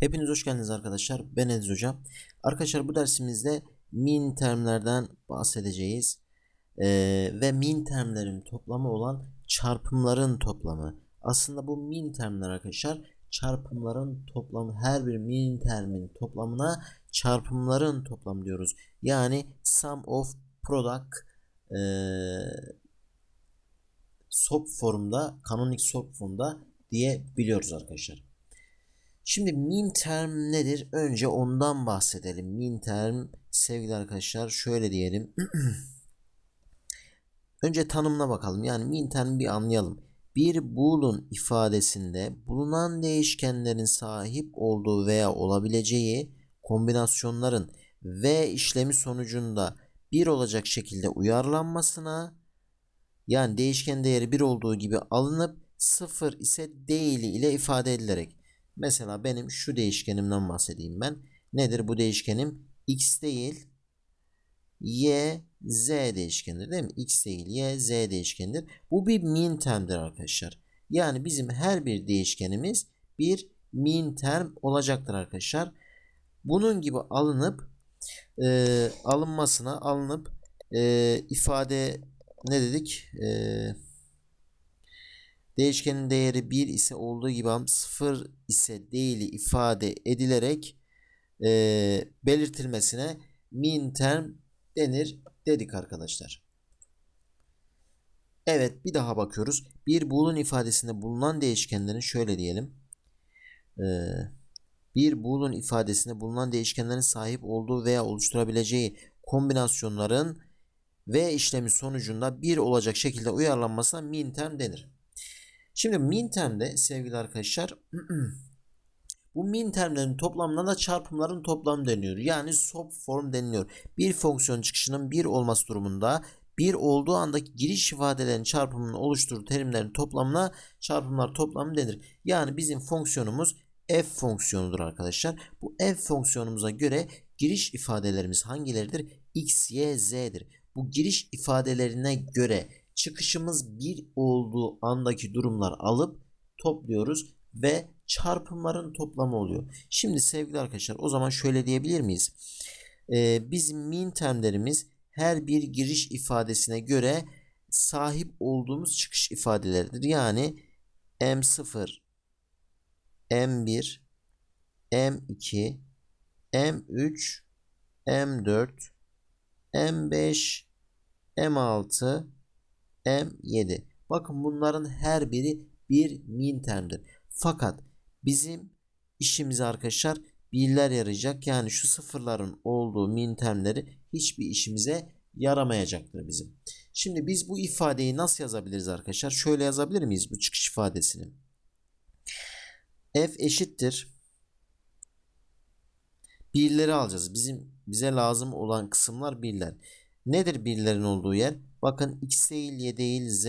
Hepiniz hoş geldiniz arkadaşlar. Ben Ediz Hocam. Arkadaşlar bu dersimizde min termlerden bahsedeceğiz. Ee, ve min termlerin toplamı olan çarpımların toplamı. Aslında bu min termler arkadaşlar çarpımların toplamı. Her bir min termin toplamına çarpımların toplamı diyoruz. Yani sum of product ee, sop formda, kanonik sop formda diyebiliyoruz arkadaşlar. Şimdi min term nedir? Önce ondan bahsedelim. Min term sevgili arkadaşlar şöyle diyelim. Önce tanımına bakalım. Yani min term bir anlayalım. Bir boolean ifadesinde bulunan değişkenlerin sahip olduğu veya olabileceği kombinasyonların ve işlemi sonucunda bir olacak şekilde uyarlanmasına yani değişken değeri bir olduğu gibi alınıp sıfır ise değili ile ifade edilerek Mesela benim şu değişkenimden bahsedeyim ben. Nedir bu değişkenim? X değil Y, Z değişkenidir değil mi? X değil Y, Z değişkenidir. Bu bir min termdir arkadaşlar. Yani bizim her bir değişkenimiz bir min term olacaktır arkadaşlar. Bunun gibi alınıp e, alınmasına alınıp e, ifade ne dedik? Eee Değişkenin değeri 1 ise olduğu gibi 0 ise değili ifade edilerek e, belirtilmesine min term denir dedik arkadaşlar. Evet bir daha bakıyoruz. Bir boolean ifadesinde bulunan değişkenlerin şöyle diyelim. Ee, bir boolean ifadesinde bulunan değişkenlerin sahip olduğu veya oluşturabileceği kombinasyonların ve işlemi sonucunda bir olacak şekilde uyarlanmasına min term denir. Şimdi min termde sevgili arkadaşlar bu min termlerin toplamına da çarpımların toplamı deniyor. Yani sop form deniliyor. Bir fonksiyon çıkışının bir olması durumunda bir olduğu andaki giriş ifadelerin çarpımının oluşturduğu terimlerin toplamına çarpımlar toplamı denir. Yani bizim fonksiyonumuz f fonksiyonudur arkadaşlar. Bu f fonksiyonumuza göre giriş ifadelerimiz hangileridir? x, y, z'dir. Bu giriş ifadelerine göre çıkışımız 1 olduğu andaki durumlar alıp topluyoruz ve çarpımların toplamı oluyor. Şimdi sevgili arkadaşlar o zaman şöyle diyebilir miyiz? Ee, bizim min termlerimiz her bir giriş ifadesine göre sahip olduğumuz çıkış ifadeleridir. Yani M0, M1, M2, M3, M4, M5, M6, M7. Bakın bunların her biri bir min termdir. Fakat bizim işimize arkadaşlar birler yarayacak. Yani şu sıfırların olduğu min termleri hiçbir işimize yaramayacaktır bizim. Şimdi biz bu ifadeyi nasıl yazabiliriz arkadaşlar? Şöyle yazabilir miyiz bu çıkış ifadesini? F eşittir. Birleri alacağız. Bizim bize lazım olan kısımlar birler. Nedir birlerin olduğu yer? Bakın x değil y değil z.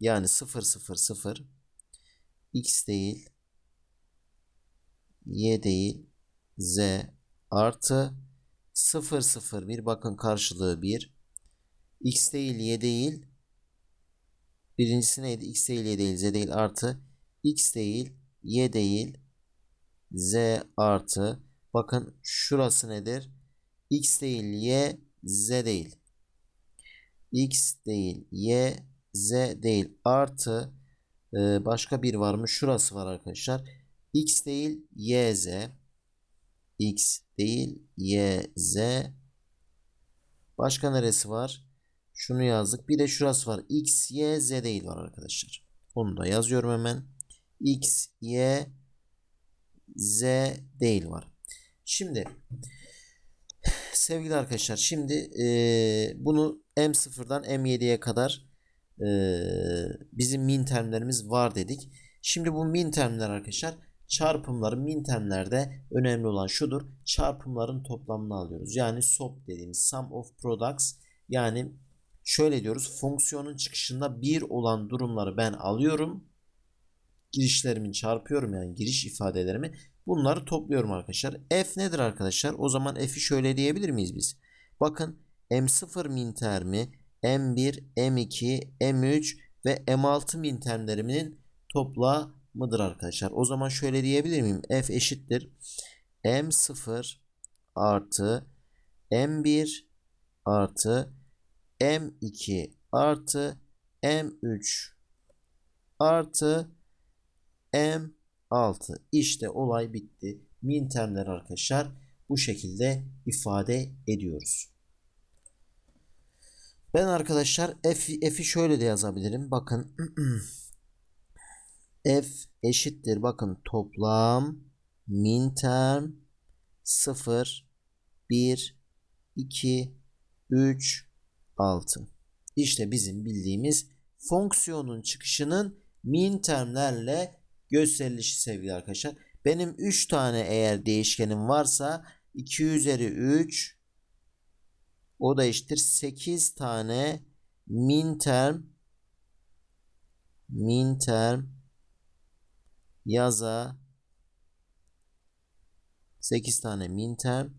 Yani 0 0 0 x değil y değil z artı 0 0 1 bakın karşılığı 1 x değil y değil. Birincisi neydi? X değil y değil z değil artı. X değil y değil z artı. Bakın şurası nedir? X değil y z değil. X değil y z değil. Artı e, başka bir var mı şurası var arkadaşlar. X değil y z. X değil y z. Başka neresi var? Şunu yazdık. Bir de şurası var. X y z değil var arkadaşlar. Onu da yazıyorum hemen. X y z değil var. Şimdi sevgili arkadaşlar şimdi e, bunu M0'dan M7'ye kadar e, bizim min termlerimiz var dedik. Şimdi bu min termler arkadaşlar çarpımların min termlerde önemli olan şudur. Çarpımların toplamını alıyoruz. Yani SOP dediğimiz sum of products yani şöyle diyoruz fonksiyonun çıkışında 1 olan durumları ben alıyorum. Girişlerimi çarpıyorum yani giriş ifadelerimi Bunları topluyorum arkadaşlar. F nedir arkadaşlar? O zaman F'i şöyle diyebilir miyiz biz? Bakın M0 min termi, M1, M2, M3 ve M6 min termleriminin toplamıdır mıdır arkadaşlar? O zaman şöyle diyebilir miyim? F eşittir. M0 artı M1 artı M2 artı M3 artı M6. İşte olay bitti. Min termler arkadaşlar bu şekilde ifade ediyoruz. Ben arkadaşlar f, f'i şöyle de yazabilirim. Bakın f eşittir. Bakın toplam min term 0 1 2 3 6. İşte bizim bildiğimiz fonksiyonun çıkışının min termlerle gösterilişi sevgili arkadaşlar. Benim 3 tane eğer değişkenim varsa 2 üzeri 3 o da eşittir 8 tane min term min term yaza 8 tane min term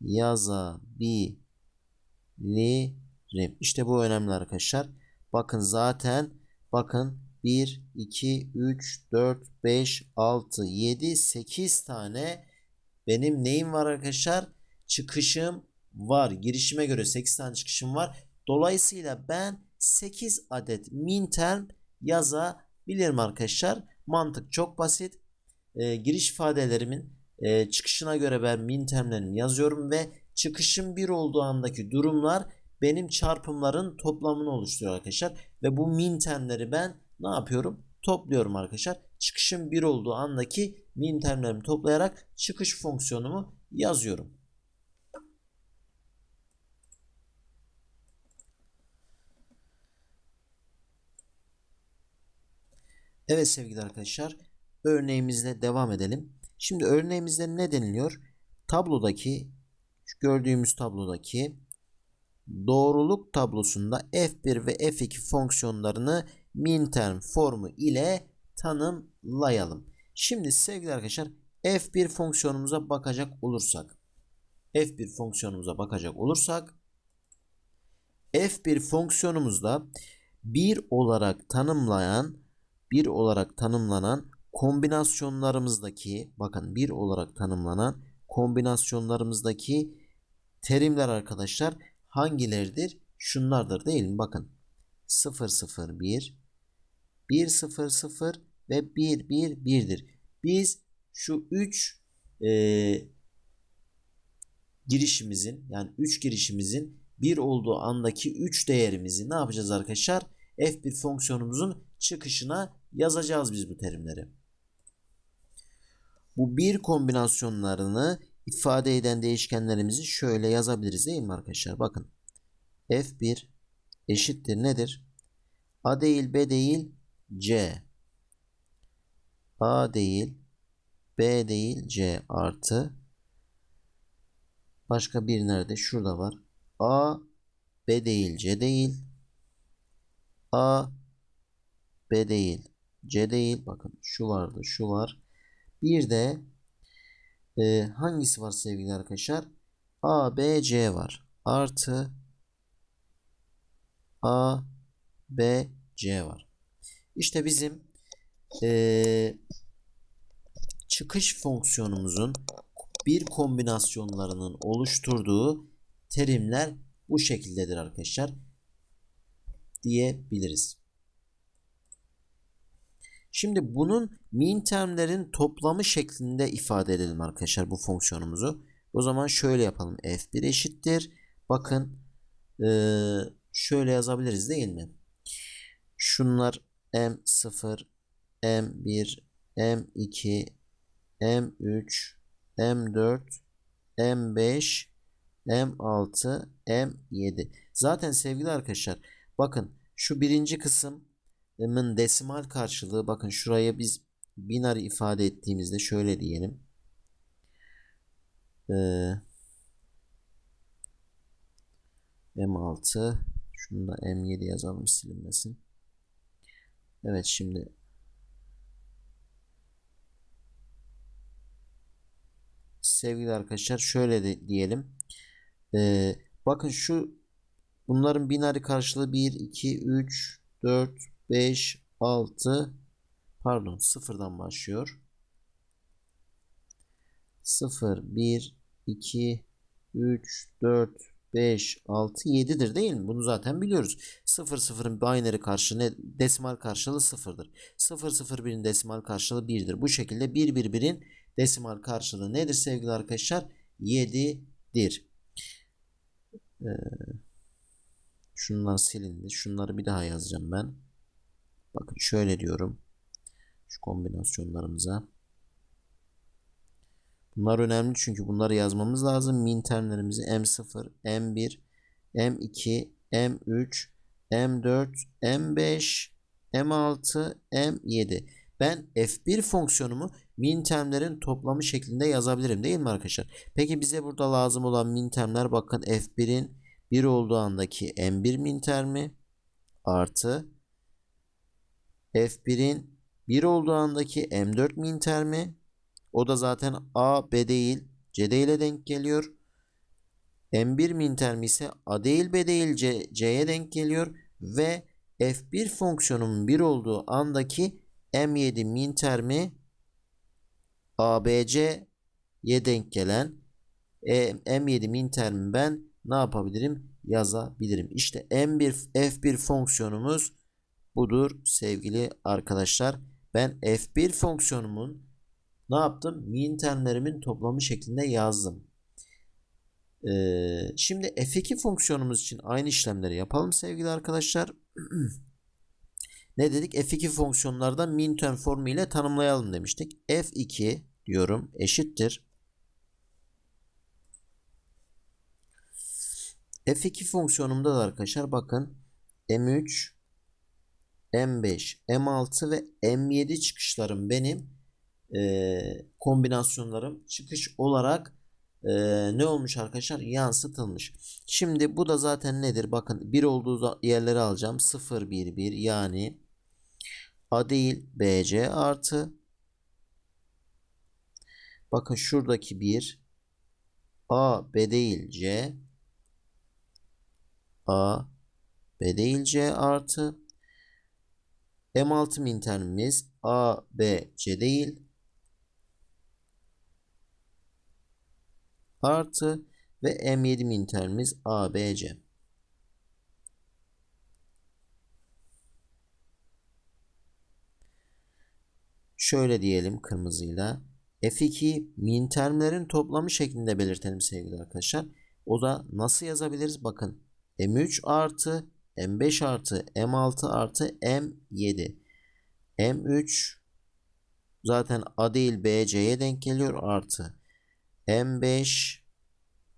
yazabilirim. İşte bu önemli arkadaşlar. Bakın zaten bakın 1, 2, 3, 4, 5, 6, 7, 8 tane benim neyim var arkadaşlar? Çıkışım var. Girişime göre 8 tane çıkışım var. Dolayısıyla ben 8 adet min term yazabilirim arkadaşlar. Mantık çok basit. E, giriş ifadelerimin e, çıkışına göre ben min termlerimi yazıyorum ve çıkışım 1 olduğu andaki durumlar benim çarpımların toplamını oluşturuyor arkadaşlar. Ve bu min termleri ben ne yapıyorum? Topluyorum arkadaşlar. Çıkışım 1 olduğu andaki min termlerimi toplayarak çıkış fonksiyonumu yazıyorum. Evet sevgili arkadaşlar örneğimizle devam edelim. Şimdi örneğimizde ne deniliyor? Tablodaki gördüğümüz tablodaki doğruluk tablosunda f1 ve f2 fonksiyonlarını minterm formu ile tanımlayalım. Şimdi sevgili arkadaşlar f1 fonksiyonumuza bakacak olursak f1 fonksiyonumuza bakacak olursak f1 fonksiyonumuzda 1 olarak tanımlayan 1 olarak tanımlanan kombinasyonlarımızdaki bakın 1 olarak tanımlanan kombinasyonlarımızdaki terimler arkadaşlar hangileridir? Şunlardır değil mi? Bakın 0 0 1 1 0 0 ve 1 1 1'dir. Biz şu 3 e, girişimizin yani 3 girişimizin 1 olduğu andaki 3 değerimizi ne yapacağız arkadaşlar? F1 fonksiyonumuzun çıkışına yazacağız biz bu terimleri. Bu bir kombinasyonlarını ifade eden değişkenlerimizi şöyle yazabiliriz değil mi arkadaşlar? Bakın F1 eşittir nedir? A değil B değil C A değil B değil C artı başka bir nerede? Şurada var. A B değil C değil A B değil C değil. Bakın şu vardı şu var. Bir de e, hangisi var sevgili arkadaşlar? A, B, C var. Artı A, B, C var. İşte bizim e, çıkış fonksiyonumuzun bir kombinasyonlarının oluşturduğu terimler bu şekildedir arkadaşlar diyebiliriz. Şimdi bunun min termlerin toplamı şeklinde ifade edelim arkadaşlar bu fonksiyonumuzu. O zaman şöyle yapalım. F1 eşittir. Bakın ee, şöyle yazabiliriz değil mi? Şunlar M0, M1, M2, M3, M4, M5, M6, M7. Zaten sevgili arkadaşlar bakın şu birinci kısım M'ın desimal karşılığı bakın şuraya biz binary ifade ettiğimizde şöyle diyelim. Ee, M6 şunu da M7 yazalım silinmesin. Evet şimdi sevgili arkadaşlar şöyle de diyelim. Ee, bakın şu bunların binary karşılığı 1, 2, 3, 4, 5, 6, pardon sıfırdan başlıyor. 0, 1, 2, 3, 4, 5, 6, 7'dir değil mi? Bunu zaten biliyoruz. 0, 0'ın binary karşılığı, desimal karşılığı 0'dır. 0, 0, 1'in desimal karşılığı 1'dir. Bu şekilde 1, 1, 1'in desimal karşılığı nedir sevgili arkadaşlar? 7'dir. Ee, şunlar silindi. Şunları bir daha yazacağım ben. Bakın şöyle diyorum. Şu kombinasyonlarımıza. Bunlar önemli çünkü bunları yazmamız lazım. Min termlerimizi M0, M1, M2, M3, M4, M5, M6, M7. Ben F1 fonksiyonumu min termlerin toplamı şeklinde yazabilirim değil mi arkadaşlar? Peki bize burada lazım olan min termler bakın F1'in 1 olduğu andaki M1 min termi artı F1'in 1 olduğu andaki M4 min termi o da zaten A, B değil, C ile denk geliyor. M1 min termi ise A değil, B değil, C, C'ye denk geliyor. Ve F1 fonksiyonunun 1 olduğu andaki M7 min termi ABC'ye denk gelen e, M7 min termi ben ne yapabilirim? Yazabilirim. İşte M1 F1 fonksiyonumuz budur sevgili arkadaşlar. Ben F1 fonksiyonumun ne yaptım? Min termlerimin toplamı şeklinde yazdım. Ee, şimdi f2 fonksiyonumuz için aynı işlemleri yapalım sevgili arkadaşlar. ne dedik? f2 fonksiyonlarda min term formu ile tanımlayalım demiştik. f2 diyorum eşittir. f2 fonksiyonumda da arkadaşlar bakın m3 m5 m6 ve m7 çıkışlarım benim e, kombinasyonlarım çıkış olarak e, ne olmuş arkadaşlar? Yansıtılmış. Şimdi bu da zaten nedir? Bakın 1 olduğu yerleri alacağım. 0, 1, 1 yani A değil BC artı bakın şuradaki 1 A B değil C A B değil C artı M6 min termimiz A B C değil artı ve M7 min termimiz ABC. Şöyle diyelim kırmızıyla. F2 min termlerin toplamı şeklinde belirtelim sevgili arkadaşlar. O da nasıl yazabiliriz? Bakın M3 artı M5 artı M6 artı M7. M3 zaten A değil BC'ye denk geliyor artı M5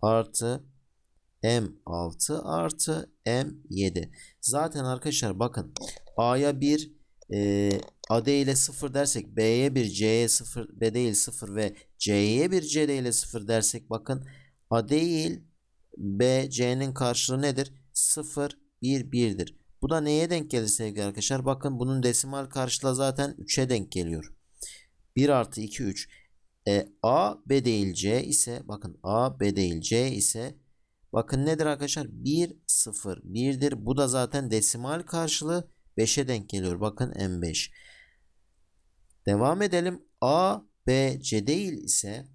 artı M6 artı M7. Zaten arkadaşlar bakın A'ya 1 e, AD ile 0 dersek B'ye 1 C'ye 0 B değil 0 ve C'ye 1 C ile 0 dersek bakın A değil B C'nin karşılığı nedir? 0 1 1'dir. Bu da neye denk gelir sevgili arkadaşlar? Bakın bunun desimal karşılığı zaten 3'e denk geliyor. 1 artı 2 3. E, A B değil C ise bakın A B değil C ise bakın nedir arkadaşlar? 1 0 1'dir. Bu da zaten desimal karşılığı 5'e denk geliyor. Bakın M5. Devam edelim. A B C değil ise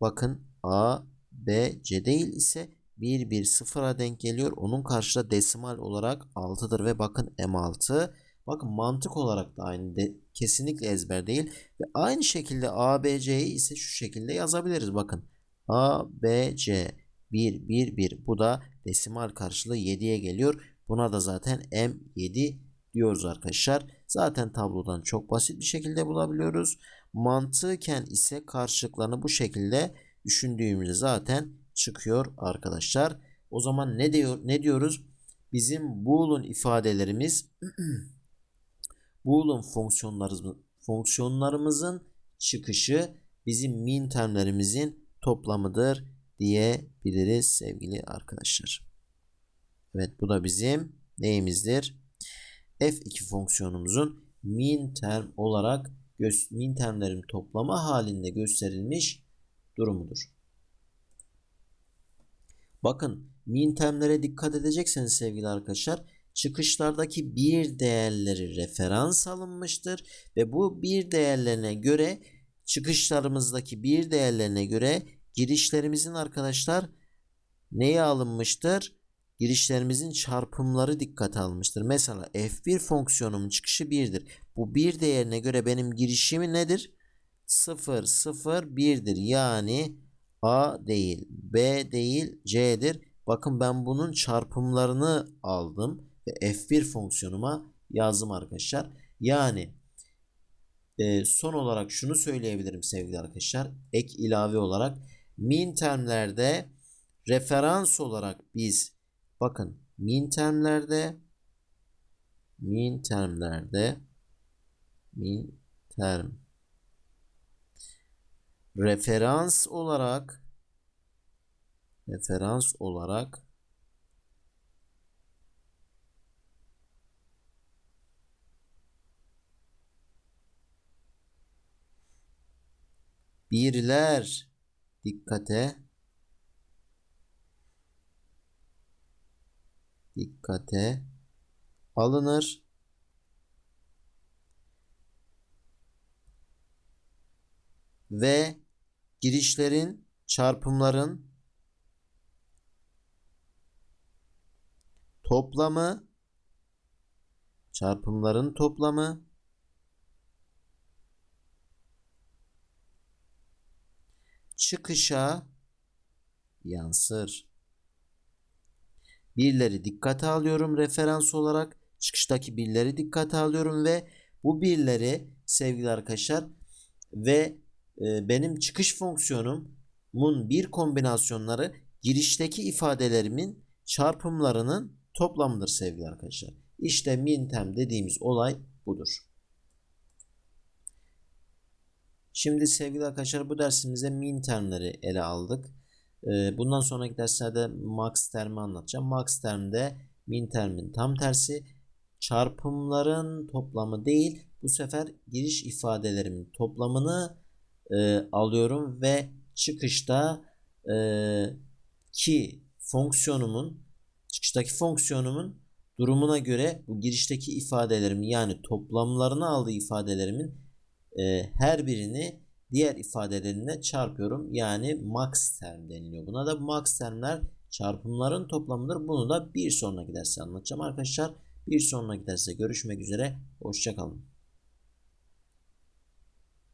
bakın A B C değil ise 1 1 0'a denk geliyor. Onun karşılığı desimal olarak 6'dır ve bakın M6 Bakın mantık olarak da aynı. De, kesinlikle ezber değil. Ve aynı şekilde ABC'yi ise şu şekilde yazabiliriz. Bakın ABC 1 1 1 bu da desimal karşılığı 7'ye geliyor. Buna da zaten M7 diyoruz arkadaşlar. Zaten tablodan çok basit bir şekilde bulabiliyoruz. Mantıken ise karşılıklarını bu şekilde düşündüğümüzde zaten çıkıyor arkadaşlar. O zaman ne diyor ne diyoruz? Bizim Boolean ifadelerimiz Boolean fonksiyonlarımız, fonksiyonlarımızın çıkışı bizim min termlerimizin toplamıdır diyebiliriz sevgili arkadaşlar. Evet bu da bizim neyimizdir? F2 fonksiyonumuzun min term olarak min termlerin toplamı halinde gösterilmiş durumudur. Bakın min termlere dikkat edecekseniz sevgili arkadaşlar çıkışlardaki bir değerleri referans alınmıştır ve bu bir değerlerine göre çıkışlarımızdaki bir değerlerine göre girişlerimizin arkadaşlar neye alınmıştır? Girişlerimizin çarpımları dikkate alınmıştır. Mesela f1 fonksiyonumun çıkışı 1'dir. Bu bir değerine göre benim girişimi nedir? 0, 0, 1'dir. Yani A değil, B değil, C'dir. Bakın ben bunun çarpımlarını aldım ve f1 fonksiyonuma yazdım arkadaşlar. Yani e, son olarak şunu söyleyebilirim sevgili arkadaşlar. Ek ilave olarak min termlerde referans olarak biz bakın min termlerde min termlerde min term referans olarak referans olarak birler dikkate dikkate alınır. Ve girişlerin, çarpımların toplamı çarpımların toplamı çıkışa yansır. Birleri dikkate alıyorum referans olarak. Çıkıştaki birleri dikkate alıyorum ve bu birleri sevgili arkadaşlar ve e, benim çıkış fonksiyonumun bir kombinasyonları girişteki ifadelerimin çarpımlarının toplamıdır sevgili arkadaşlar. İşte minterm dediğimiz olay budur. Şimdi sevgili arkadaşlar bu dersimizde min termleri ele aldık. Ee, bundan sonraki derslerde max termi anlatacağım. Max termde min termin tam tersi. Çarpımların toplamı değil bu sefer giriş ifadelerimin toplamını e, alıyorum ve çıkışta e, ki fonksiyonumun çıkıştaki fonksiyonumun durumuna göre bu girişteki ifadelerimin yani toplamlarını aldığı ifadelerimin e, her birini diğer ifadelerine çarpıyorum. Yani max term deniliyor. Buna da max termler çarpımların toplamıdır. Bunu da bir sonraki derste anlatacağım arkadaşlar. Bir sonraki derste görüşmek üzere. Hoşçakalın.